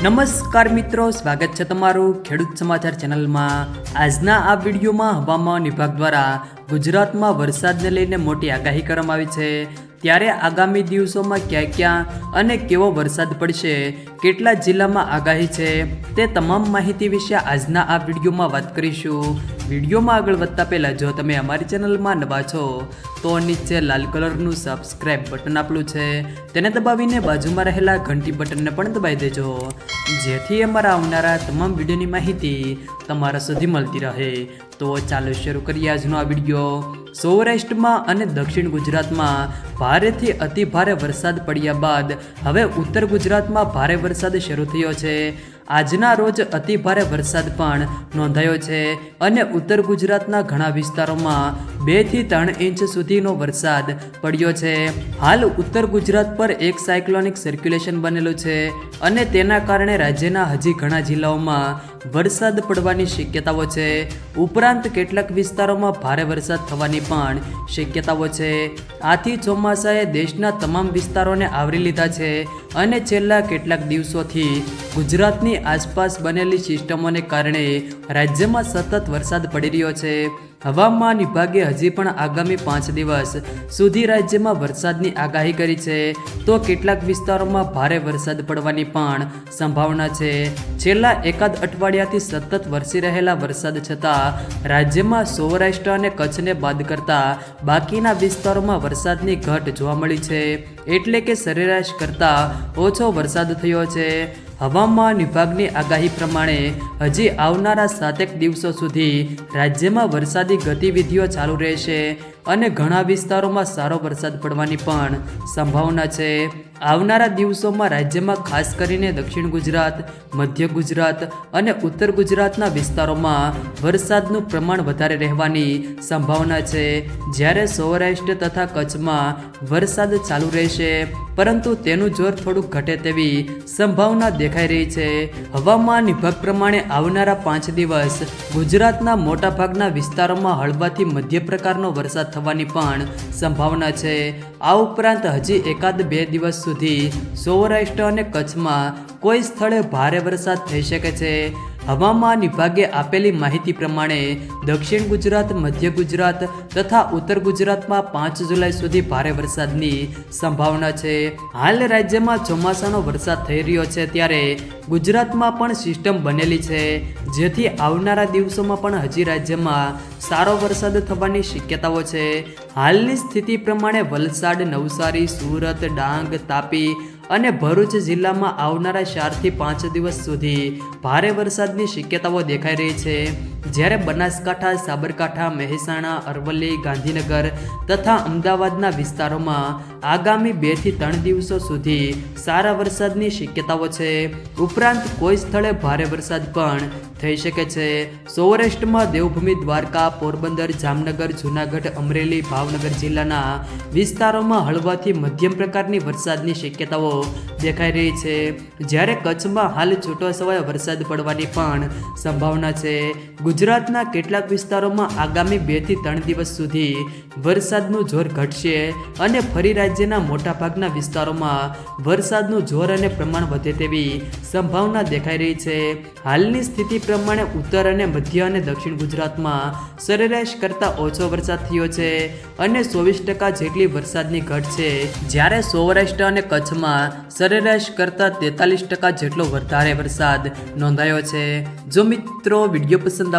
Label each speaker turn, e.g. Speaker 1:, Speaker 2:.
Speaker 1: નમસ્કાર મિત્રો, સ્વાગત છે તમારું ખેડૂત સમાચાર ચેનલમાં. આજના આ વિડીયોમાં હવામાન વિભાગ દ્વારા ગુજરાતમાં વરસાદને લઈને મોટી આગાહી કરવામાં આવી છે. ત્યારે આગામી દિવસોમાં ક્યાં ક્યાં અને કેવો વરસાદ પડશે, કેટલા જિલ્લામાં આગાહી છે, તે તમામ માહિતી વિશે આજના આ વિડીયોમાં વાત કરીશું. વિડીયોમાં આગળ વધતા પહેલાં જો તમે અમારી ચેનલમાં નવા છો, તો નીચે લાલ કલરનું સબસ્ક્રાઇબ બટન આપેલું છે, તેને દબાવીને બાજુમાં રહેલા ઘંટી બટનને પણ દબાવી દેજો, જેથી અમારા આવનારા તમામ વિડીયોની માહિતી તમારા સુધી મળતી રહે. તો ચાલો શરૂ કરીએ આજનો આ વીડિયો. સૌરાષ્ટ્રમાં અને દક્ષિણ ગુજરાતમાં ભારેથી અતિ ભારે વરસાદ પડ્યા બાદ હવે ઉત્તર ગુજરાતમાં ભારે વરસાદ શરૂ થયો છે. આજના રોજ અતિ ભારે વરસાદ પણ નોંધાયો છે અને ઉત્તર ગુજરાતના ઘણા વિસ્તારોમાં બેથી ત્રણ ઇંચ સુધીનો વરસાદ પડ્યો છે. હાલ ઉત્તર ગુજરાત પર એક સાયક્લોનિક સર્ક્યુલેશન બનેલું છે અને તેના કારણે રાજ્યના હજી ઘણા જિલ્લાઓમાં વરસાદ પડવાની શક્યતાઓ છે. ઉપરાંત કેટલાક વિસ્તારોમાં ભારે વરસાદ થવાની પણ શક્યતાઓ છે. આથી ચોમાસાએ દેશના તમામ વિસ્તારોને આવરી લીધા છે અને છેલ્લા કેટલાક દિવસોથી ગુજરાતની આસપાસ બનેલી સિસ્ટમોને કારણે રાજ્યમાં સતત વરસાદ પડી રહ્યો છે. હવામાન વિભાગે હજી પણ આગામી પાંચ દિવસ સુધી રાજ્યમાં વરસાદની આગાહી કરી છે. તો કેટલાક વિસ્તારોમાં ભારે વરસાદ પડવાની પણ સંભાવના છે. છેલ્લા એકાદ અઠવાડિયાથી સતત વરસી રહેલા વરસાદ છતાં રાજ્યમાં સૌરાષ્ટ્ર અને કચ્છને બાદ કરતા બાકીના વિસ્તારોમાં વરસાદની ઘટ જોવા મળી છે. એટલે કે સરેરાશ કરતાં ઓછો વરસાદ થયો છે. હવામાન વિભાગની આગાહી પ્રમાણે હજી આવનારા સાતેક દિવસો સુધી રાજ્યમાં વરસાદી ગતિવિધિઓ ચાલુ રહેશે અને ઘણા વિસ્તારોમાં સારો વરસાદ પડવાની પણ સંભાવના છે. આવનારા દિવસોમાં રાજ્યમાં ખાસ કરીને દક્ષિણ ગુજરાત, મધ્ય ગુજરાત અને ઉત્તર ગુજરાતના વિસ્તારોમાં વરસાદનું પ્રમાણ વધારે રહેવાની સંભાવના છે. જ્યારે સૌરાષ્ટ્ર તથા કચ્છમાં વરસાદ ચાલુ રહેશે, પરંતુ તેનું જોર થોડુંક ઘટે તેવી સંભાવના દેખાઈ રહી છે. હવામાન વિભાગ પ્રમાણે આવનારા પાંચ દિવસ ગુજરાતના મોટાભાગના વિસ્તારોમાં હળવાથી મધ્ય પ્રકારનો વરસાદ થવાની પણ સંભાવના છે. આ ઉપરાંત હજી એકાદ બે દિવસ સુધી સૌરાષ્ટ્ર અને કચ્છમાં કોઈ સ્થળે ભારે વરસાદ થઈ શકે છે. હવામાન વિભાગે આપેલી માહિતી પ્રમાણે દક્ષિણ ગુજરાત, મધ્ય ગુજરાત તથા ઉત્તર ગુજરાતમાં પાંચ જુલાઈ સુધી ભારે વરસાદની સંભાવના છે. હાલ રાજ્યમાં ચોમાસાનો વરસાદ થઈ રહ્યો છે ત્યારે ગુજરાતમાં પણ સિસ્ટમ બનેલી છે. જેથી આવનારા દિવસોમાં પણ હજી રાજ્યમાં સારો વરસાદ થવાની શક્યતાઓ છે. હાલની સ્થિતિ પ્રમાણે વલસાડ, નવસારી, સુરત, ડાંગ, તાપી અને ભરૂચ જિલ્લામાં આવનારા ચારથી પાંચ દિવસ સુધી ભારે વરસાદની શક્યતાઓ દેખાઈ રહી છે. જ્યારે બનાસકાંઠા, સાબરકાંઠા, મહેસાણા, અરવલ્લી, ગાંધીનગર તથા અમદાવાદના વિસ્તારોમાં આગામી બેથી ત્રણ દિવસો સુધી સારા વરસાદની શક્યતાઓ છે. ઉપરાંત કોઈ સ્થળે ભારે વરસાદ પણ થઈ શકે છે. સૌરાષ્ટ્રમાં દેવભૂમિ, દ્વારકા, પોરબંદર, જામનગર, જૂનાગઢ, અમરેલી, ભાવનગર જિલ્લાના વિસ્તારોમાં હળવાથી મધ્યમ પ્રકારની વરસાદની શક્યતાઓ દેખાઈ રહી છે. જ્યારે કચ્છમાં હાલ છૂટો છવાયો વરસાદ પડવાની પણ સંભાવના છે. ગુજરાતના કેટલાક વિસ્તારોમાં આગામી બેથી ત્રણ દિવસ સુધી વરસાદનું જોર ઘટશે અને ફરી રાજ્યના મોટાભાગના વિસ્તારોમાં વરસાદનું જોર અને પ્રમાણ વધે તેવી સંભાવના દેખાઈ રહી છે. હાલની સ્થિતિ પ્રમાણે ઉત્તર અને મધ્ય અને દક્ષિણ ગુજરાતમાં સરેરાશ કરતાં ઓછો વરસાદ થયો છે અને ચોવીસ ટકા જેટલી વરસાદની ઘટ છે. જ્યારે સૌરાષ્ટ્ર અને કચ્છમાં સરેરાશ કરતાં તેતાલીસ ટકા જેટલો વધારે વરસાદ નોંધાયો છે. જો મિત્રો વીડિયો પસંદ